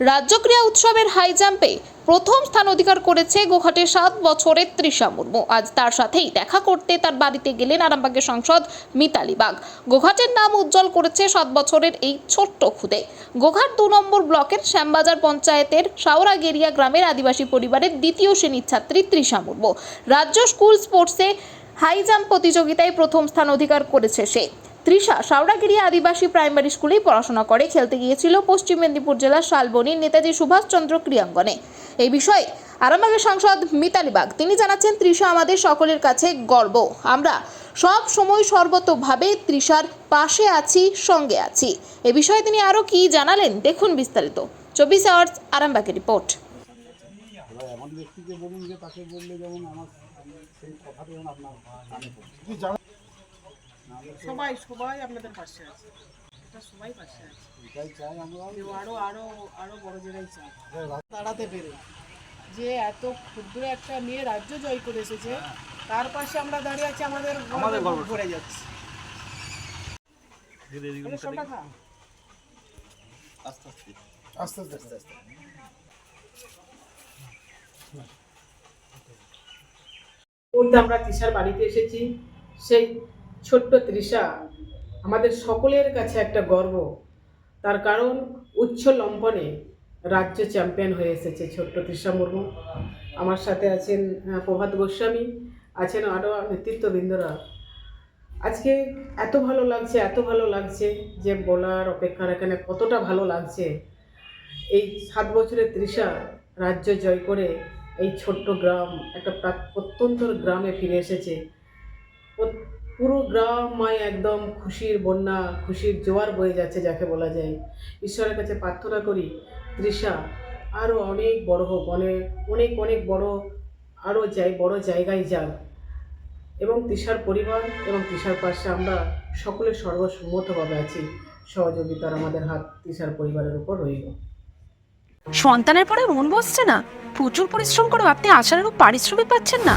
রাজ্য ক্রীড়া উৎসবের হাই জাম্পে প্রথম স্থান অধিকার করেছে গোঘাটের সাত বছরের তৃষা মুর্মু। আজ তার সাথেই দেখা করতে তার বাড়িতে গেলেন আরামবাগের সাংসদ মিতালি বাগ। গোঘাটের নাম উজ্জ্বল করেছে সাত বছরের এই ছোট্ট খুদে। গোঘাট দু নম্বর ব্লকের শ্যামবাজার পঞ্চায়েতের শাওরাগেরিয়া গ্রামের আদিবাসী পরিবারের দ্বিতীয় শ্রেণির ছাত্রী তৃষা মুর্মু। রাজ্য স্কুল স্পোর্টসে হাই জাম্প প্রতিযোগিতায় প্রথম স্থান অধিকার করেছে সে। তৃষা সাউরাগিরি আদিবাসী প্রাইমারি স্কুলেই পড়াশোনা করে, খেলতে গিয়েছিল পশ্চিম মেদিনীপুর জেলার শালবনির নেতাজি সুভাষচন্দ্র ক্রীড়াঙ্গনে এই বিষয়ে আরামবাগের সাংসদ মিতালি বাগ, তিনি জানাচ্ছেন, তৃষা আমাদের সকলের কাছে গর্ব। আমরা সব সময় সর্বতভাবে তৃষার পাশে আছি, সঙ্গে আছি। এ বিষয়ে তিনি আরও কি জানালেন, দেখুন বিস্তারিত। চব্বিশ আওয়ার্স আরামবাগের রিপোর্ট। এমন ব্যক্তিকে বলুন যে তাকে বললে যেমন আমার সেই কথাটা যেমন আপনার কানে পড়ছে কি জানেন সবাই সবাই আপনাদের পাশে আছে। এটা সবাই পাশে আছে। এটাই চাই আমরা। কেউ আরও আরও আরও বড় জায়গায় চায় দাঁড়াতে পেরে। যে এত ক্ষুদ্র একটা মেয়ে রাজ্য জয় করে এসেছে তার পাশে আমরা দাঁড়িয়ে আছি আমাদের আমাদের গর্ব ভরে যাচ্ছে। তাহলে সবটা আস্তে আস্তে। আস্তে আস্তে মুহূর্তে আমরা তৃষার বাড়িতে এসেছি। সেই ছোট্ট তৃষা, আমাদের সকলের কাছে একটা গর্ব। তার কারণ, উচ্চ লম্বনে রাজ্য চ্যাম্পিয়ন হয়ে এসেছে ছোট্ট তৃষা মুর্মু। আমার সাথে আছেন প্রভাত গোস্বামী, আছেন আরও নেতৃত্ববৃন্দরা। আজকে এত ভালো লাগছে, এত ভালো লাগছে যে বলার অপেক্ষা এখানে কতটা ভালো লাগছে। এই সাত বছরের তৃষা রাজ্য জয় করে এই ছোট্ট গ্রাম, একটা প্রা- প্রত্যন্তর গ্রামে ফিরে এসেছে। পুরো গ্রাম মায় একদম খুশির বন্যা, খুশির জোয়ার বয়ে যাচ্ছে যাকে বলা যায়। ঈশ্বরের কাছে প্রার্থনা করি, তৃষা আরও অনেক বড় হোক অনেক অনেক অনেক বড় আরও যাই, বড় জায়গায় যাক। এবং তৃষার পরিবার এবং তৃষার পাশে আমরা সকলে সর্বসম্মতভাবে আছি। সহযোগিতার আমাদের হাত তৃষার পরিবারের উপর রইল। সন্তানের পরে মন বসছে না। প্রচুর পরিশ্রম করেও আপনি আশানুরূপ পারিশ্রমিক পাচ্ছেন না।